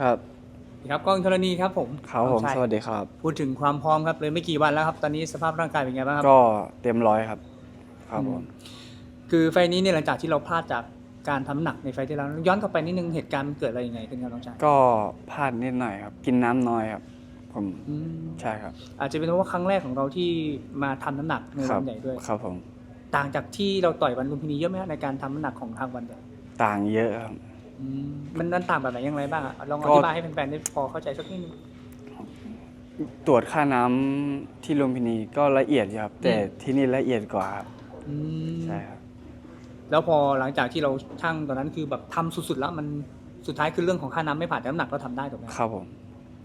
ครับครับกล้องธรณีครับผมครับผม น้องชายสวัสดีครับ พูดถึงความพร้อมครับเลยไม่กี่วันแล้วครับ ตอนนี้สภาพร่างกายเป็นไงบ้างครับ ก็เต็มร้อยครับ ครับผม คือไฟล์นี้เนี่ยหลังจากที่เราพลาดจากการทำหนักในไฟล์ที่แล้วย้อนกลับไปนิดนึงเหตุการณ์มันเกิดอะไรยังไงขึ้นครับน้องชายก็พลาดนิดหน่อยครับ กินน้ำน้อยครับ ผม อืมใช่ครับ อาจจะเป็นเพราะว่าครั้งแรกของเราที่มาทำน้ำหนักในครัวันใหญ่ด้วย ครับผม ต่างจากที่เราต่อยวันลุมพินีเยอะไหมฮะในการทำน้ำหนักของทางวันใหญ่ต่างเยอะครับอื มมันมันต่างแบบไหนอย่างไรบ้างอะลองอก็ธิบายให้แฟนๆได้พอเข้าใจสักนิดนึง ตรวจค่าน้ำที่ลุมพินีก็ละเอียดอยู่ครับ แต่อืม ที่นี่ละเอียดกว่าครับอืมใช่ครับ แล้วพอหลังจากที่เราช่างตอนนั้นคือแบบทำสุดๆแล้วมันสุดท้ายคือเรื่องของค่าน้ำไม่ผ่านแต่น้ำหนักเราทำได้ถูกไหมครับผม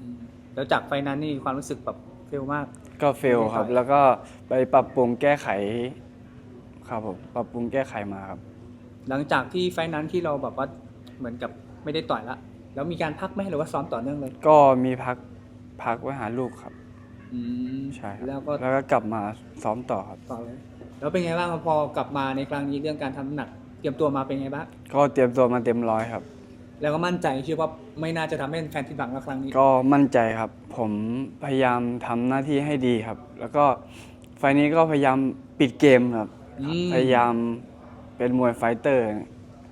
อืมแล้วจากไฟล์นั้นนี่ความรู้สึกแบบเฟลมาก ก็เฟลครับไม่ต่อยแล้วก็ไปปรับปรุงแก้ไข ครับผม ปรับปรุงแก้ไขมาครับ หลังจากที่ไฟล์นั้นที่เราแบบว่า เหมือนกับไม่ได้ต่อยละแล้วมีการพักไหมหรือว่าซ้อมต่อเนื่องเลยก็มีพักพักไว้หาลูกครับอืมใช่ครับแล้วก็แล้วก็กลับมาซ้อมต่อครับต่อเลยแล้วเป็นไงบ้างครับพอกลับมาในครั้งนี้เรื่องการทำน้ำหนัก เตรียมตัวมาเป็นไงบ้างก็เตรียมตัวมาเต็มร้อยครับ แล้วก็มั่นใจเชื่อว่าไม่น่าจะทำให้แฟนผิดหวังในครั้งนี้ ก็มั่นใจครับ ผมพยายามทำหน้าที่ให้ดีครับ แล้วก็ไฟล์นี้ก็พยายามปิดเกมครับ อืม พยายามเป็นมวยไฟเตอร์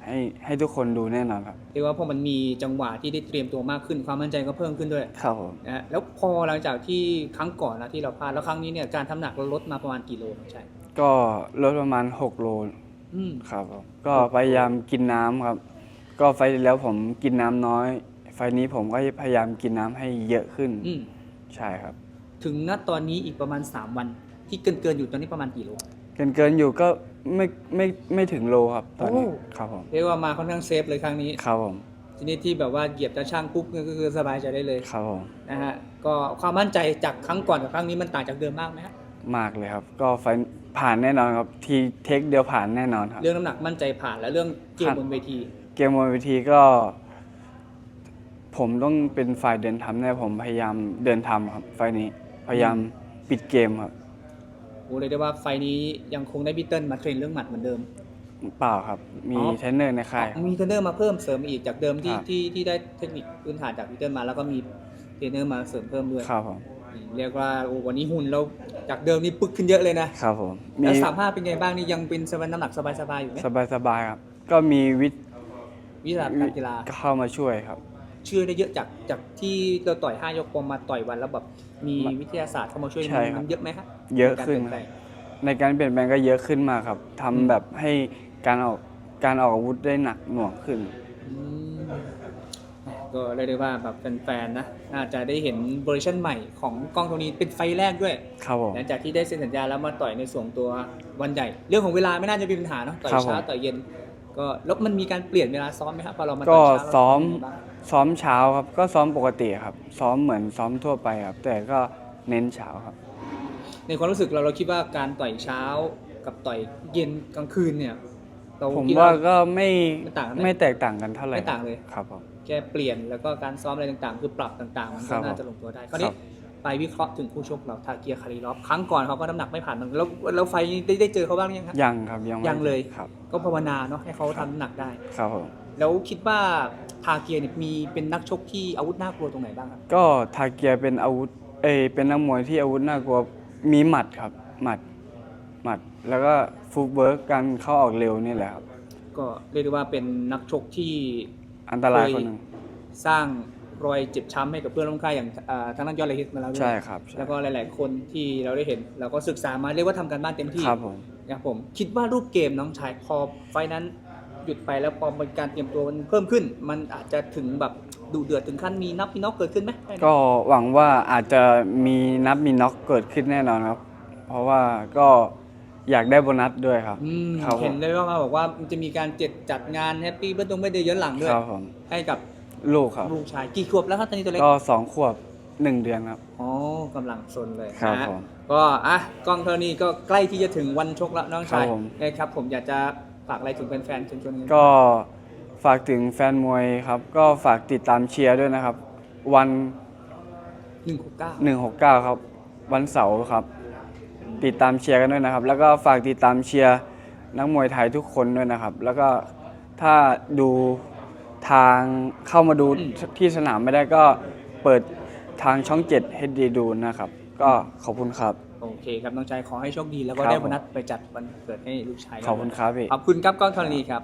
ให้ให้ทุกคนดูแน่นอนครับเรียกว่าพอมันมีจังหวะที่ได้เตรียมตัวมากขึ้นความมั่นใจก็เพิ่มขึ้นด้วยครับผมนะฮะแล้วพอหลังจากที่ครั้งก่อนนะที่เราพลาดแล้วครั้งนี้เนี่ยการทำหนักเราลดมาประมาณกี่โลใช่ก็ลดประมาณ 6 โลอืมครับผมก็พยายามกินน้ำครับ ก็ไฟล์ที่แล้วผมกินน้ำน้อย ไฟล์นี้ผมก็พยายามกินน้ำให้เยอะขึ้นอืมใช่ครับ ถึงณตอนนี้อีกประมาณ 3 วันที่เกินเกินๆอยู่ตอนนี้ประมาณกี่โล เกินเกินๆอยู่ก็ไม่ไม่ไม่ถึงโลครับตอนนี้โอ้ ครับผมเรียกว่ามาค่อนข้างเซฟเลยครั้งนี้ ครับผมทีนี้ที่แบบว่าเหยียบจะช่างปุ๊บเนี่ยก็คือสบายใจได้เลยครับผมนะฮะก็ความมั่นใจจากครั้งก่อนกับครั้งนี้มันต่างจากเดิมมากไหมฮะมากเลยครับ ก็ไฟล์ผ่านแน่นอนครับ ทีเทคเดียวผ่านแน่นอนครับ เรื่องน้ำหนักมั่นใจผ่านแล้วเรื่องเกมบนเวที เกมบนเวทีก็ ผมต้องเป็นฝ่ายเดินทำแน่ผมพยายามเดินทำครับไฟล์นี้พยายามปิดเกมครับ โอ้เลยได้ว่าไฟล์นี้ยังคงได้พี่เติ้ลมาเทรนเรื่องหมัดเหมือนเดิม เปล่าครับ มีอ๋อ เทรนเนอร์ในค่ายครับ มีเทรนเนอร์มาเพิ่มเสริมอีกจากเดิมที่ครับ ที่ที่ได้เทคนิคพื้นฐานจากพี่เติ้ลมา แล้วก็มีเทรนเนอร์มาเสริมเพิ่มด้วยครับผมอืมเรียกว่าโอ้วันนี้หุ่นเราจากเดิมนี่ปึกขึ้นเยอะเลยนะครับผมมีแล้วสามารถเป็นไงบ้างนี่ยังเป็นสบายน้ำหนักสบายๆอยู่ไหมสบายสบายๆครับ ก็มีวิทย์วิชาการกีฬา เข้ามาช่วยครับ เชื่อได้เยอะจากจากที่เราต่อยห้ายกปมมาต่อยวันแล้วแบบมีวิทยาศาสตร์เข้ามาช่วยใช่ครับ มันเยอะไหมฮะ เยอะขึ้นการเปลี่ยนแปลงในการเปลี่ยนแปลงก็เยอะขึ้นมากครับทำอืมแบบให้การออกการออกอาวุธได้หนักหน่วงขึ้น อืมก็เรียกได้ว่าแบบแฟนๆนะน่าจะได้เห็นเวอร์ชันใหม่ของกล้องตรงนี้เป็นไฟล์แรกด้วย ครับผม หลังจากที่ได้เซ็นสัญญาแล้วมาต่อยในส่วนตัววันใหญ่ เรื่องของเวลาไม่น่าจะมีปัญหาเนาะต่อยครับเช้าผมต่อยเย็น ก็แล้วมันมีการเปลี่ยนเวลาซ้อมไหมครับพอเรามาก็ต่อยเช้าเราซ้อมเป็นยังไงบ้างซ้อมเช้าครับ ก็ซ้อมปกติครับ ซ้อมเหมือนซ้อมทั่วไปครับ แต่ก็เน้นเช้าครับ ในความรู้สึกเราเราคิดว่าการต่อยเช้ากับต่อยเย็นกลางคืนเนี่ยเราผมคิดว่าก็ไม่ไม่ต่างกันไหม ไม่แตกต่างกันเท่าไหร่ไม่ต่างเลย ครับผม แค่เปลี่ยนแล้วก็การซ้อมอะไรต่างๆ คือปรับต่างๆ มันครัก็บน่าจะลงตัวได้คราวครันี้บไปวิเคราะห์ถึงคู่ชกเราทาเกียร์คาริลอฟครั้งก่อนเขาก็น้ำหนักไม่ผ่านมันแล้วแล้วไฟล์นี้ได้ได้เจอเขาบ้างหรือยังครับ ยังครับยังไม่ยังเลย ครับก็ภาวนาเนาะให้เขาทำน้ำหนักได้ ครับผมแล้วคิดว่าทาเกียร์เนี่ยมีเป็นนักชกที่อาวุธน่ากลัวตรงไหนบ้างครับ ก็ทาเกียเป็นอาวุธเอยเป็นนักมวยที่อาวุธน่ากลัว มีหมัดครับ หมัด หมัด แล้วก็ฟุตเวิร์กการเข้าออกเร็วนี่แหละครับ ก็เรียกได้ว่าเป็นนักชกที่อันตรายคนหนึ่งสร้างรอยเจ็บช้ำให้กับเพื่อนร่วมค่ายอย่างอ่าทางด้านยอดเลยฮิตมาแล้วด้วยใช่ครับใช่แล้วก็หลาย ๆ คนที่เราได้เห็น เราก็ศึกษามาเรียกว่าทำการบ้านเต็มที่ครับผมนะครับผมคิดว่ารูปเกมน้องชายพอไฟล์นั้นหยุดไปแล้วพอมันการเตรียมตัวมันเพิ่มขึ้น มันอาจจะถึงแบบ ดุเดือดถึงขั้นมีนับมีน็อกเกิดขึ้นไหมก็หวังว่าอาจจะมีนับมีน็อกเกิดขึ้นแน่นอนครับ เพราะว่าก็อยากได้โบนัสด้วยครับอืมครับผมเห็นเลยว่ามาบอกว่ามันจะมีการจัดจัดงานแฮปปี้เบิร์ดตรงเบิร์ดเดย์ย้อนหลังด้วย ครับผมให้กับลูกครับลูกชายกี่ขวบแล้วครับตอนนี้ตัวเล็กก็สองขวบหนึ่งเดือนครับ อ๋อกำลังซนเลยครับนะฮะผมก็อะกล้องเท่านี้ก็ใกล้ที่จะถึงวันชกแล้วน้องชายครับผม นะครับผมอยากจะฝากอะไรถึงแฟนๆเชิญชวนกัน ก็ ฝากถึงแฟนมวยครับ ก็ฝากติดตามเชียร์ด้วยนะครับ วัน หนึ่งหกเก้า169 ครับ วันเสาร์ครับ ติดตามเชียร์กันด้วยนะครับ แล้วก็ฝากติดตามเชียร์นักมวยไทยทุกคนด้วยนะครับ แล้วก็ถ้าดูทางเข้ามาดูอืมที่สนามไม่ได้ก็เปิดทางช่อง7ให้ดีดูนะครับ ก็ขอบคุณครับ โอเคครับน้องชายขอให้โชคดีแล้วก็ครับได้โบนัสไปจัดวันเกิดให้ลูกชายขอบคุณครับพี่ ขอบคุณครับก้องธรณีครับ